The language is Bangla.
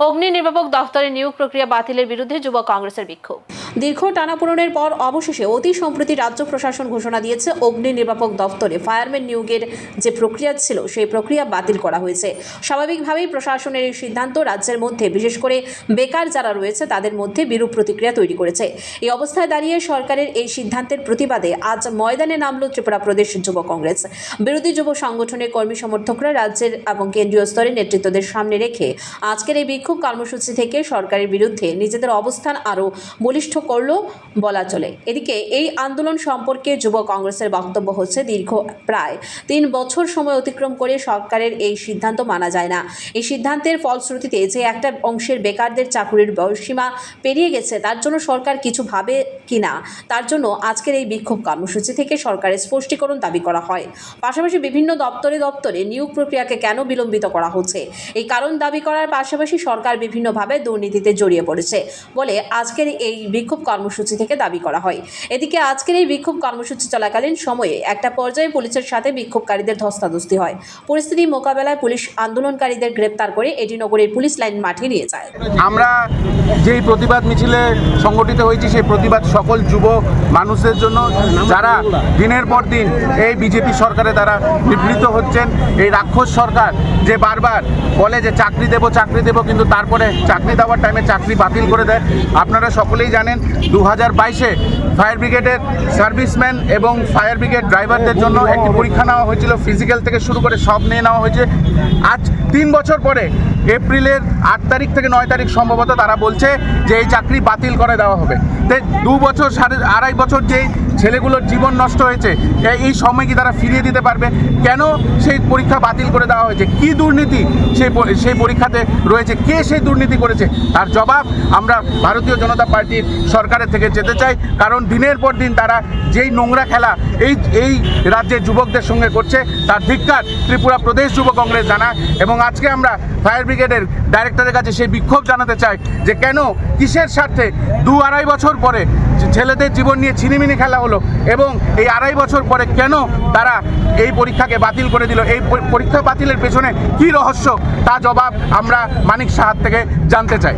অগ্নি নির্বাপক দফতরের নিয়োগ প্রক্রিয়া বাতিলের বিরুদ্ধে যুব কংগ্রেসের বিক্ষোভ। দীর্ঘ টানাপোড়েনের পর অবশেষে অতি সম্প্রতি রাজ্য প্রশাসন ঘোষণা দিয়েছে, অগ্নি নির্বাপক দফতরে ফায়ারম্যান নিয়োগের যে প্রক্রিয়া ছিল, সেই প্রক্রিয়া বাতিল করা হয়েছে। স্বাভাবিকভাবেই প্রশাসনের এই সিদ্ধান্ত রাজ্যের মধ্যে, বিশেষ করে বেকার যারা রয়েছে, তাদের মধ্যে বিরূপ প্রতিক্রিয়া তৈরি করেছে। এই অবস্থায় দাঁড়িয়ে সরকারের এই সিদ্ধান্তের প্রতিবাদে আজ ময়দানে নামল ত্রিপুরা প্রদেশ যুব কংগ্রেস। বিরোধী যুব সংগঠনের কর্মী সমর্থকরা রাজ্যের এবং কেন্দ্রীয় স্তরে নেতৃত্বদের সামনে রেখে আজকের এই বিক্ষোভ কর্মসূচি থেকে সরকারের বিরুদ্ধে নিজেদের অবস্থান আরও বলিষ্ঠ করল, বলা চলে। এদিকে এই আন্দোলন সম্পর্কে যুব কংগ্রেসের বক্তব্য হচ্ছে দীর্ঘ প্রায় তিন বছর সময় অতিক্রম করে সরকারের এই সিদ্ধান্ত মানা যায় না। এই সিদ্ধান্তের ফলশ্রুতিতে যে একটা অংশের বেকারদের চাকুরির বয়সীমা পেরিয়ে গেছে, তার জন্য সরকার কিছু ভাবে কিনা তার জন্য আজকের এই বিক্ষোভ কর্মসূচি থেকে সরকারের স্পষ্টীকরণ দাবি করা হয়। পাশাপাশি বিভিন্ন দপ্তরে দপ্তরে নিয়োগ প্রক্রিয়াকে কেন বিলম্বিত করা হচ্ছে? এই কারণ দাবি করার পাশাপাশি সরকার বিভিন্নভাবে দুর্নীতিতে জড়িয়ে পড়েছে বলে আজকের এই বিক্ষোভ কর্মসূচি থেকে দাবি করা হয়। এদিকে আজকের এই বিক্ষোভ কর্মসূচি চলাকালীন সময়ে একটা পর্যায়ে পুলিশের সাথে বিক্ষোভকারীদের ধস্তাধস্তি হয়। পরিস্থিতি মোকাবেলায় পুলিশ আন্দোলনকারীদের গ্রেপ্তার করে এটি নগরের পুলিশ লাইন মাঠে নিয়ে যায়। আমরা যেই প্রতিবাদ মিছিলে সংগঠিত হয়েছি, সেই প্রতিবাদ সকল যুব মানুষদের জন্য, যারা দিনের পর দিন এই বিজেপি সরকারে তারা বিবৃত হচ্ছেন। এই রাক্ষস সরকার যে বারবার বলে যে চাকরি দেব চাকরি দেব, কিন্তু তারপরে চাকরি দেওয়ার টাইমে চাকরি বাতিল করে দেয়। আপনারা সকলেই জানেন দু হাজার বাইশে ফায়ার ব্রিগেডের সার্ভিসম্যান এবং ফায়ার ব্রিগেড ড্রাইভারদের জন্য একটি পরীক্ষা নেওয়া হয়েছিল। ফিজিক্যাল থেকে শুরু করে সব নিয়ে নেওয়া হয়েছে। আজ তিন বছর পরে, এপ্রিলের আট তারিখ থেকে নয় তারিখ সম্ভবত তারা বলছে যে এই চাকরি বাতিল করে দেওয়া হবে। দু বছর, সাড়ে আড়াই বছর যেই ছেলেগুলোর জীবন নষ্ট হয়েছে এই সময় কি তারা ফিরিয়ে দিতে পারবে? কেন সেই পরীক্ষা বাতিল করে দেওয়া হয়েছে? কি দুর্নীতি সেই সেই পরীক্ষাতে রয়েছে? কে সেই দুর্নীতি করেছে? তার জবাব আমরা ভারতীয় জনতা পার্টির সরকারের থেকে যেতে চাই। কারণ দিনের পর দিন তারা যেই নোংরা খেলা এই এই রাজ্যের যুবকদের সঙ্গে করছে, তার ধিক্কার ত্রিপুরা প্রদেশ যুব কংগ্রেস জানায়। এবং আজকে আমরা ফায়ার ব্রিগেডের ডাইরেক্টরের কাছে সেই বিক্ষোভ জানাতে চাই যে কেন, কিসের স্বার্থে দু আড়াই বছর পরে ছেলেদের জীবন নিয়ে ছিনিমিনি খেলা হলো? এবং এই আড়াই বছর পরে কেন তারা এই পরীক্ষাকে বাতিল করে দিল? এই পরীক্ষা বাতিলের পেছনে কি রহস্য? তা জবাব আমরা মানিক সাহার থেকে জানতে চাই।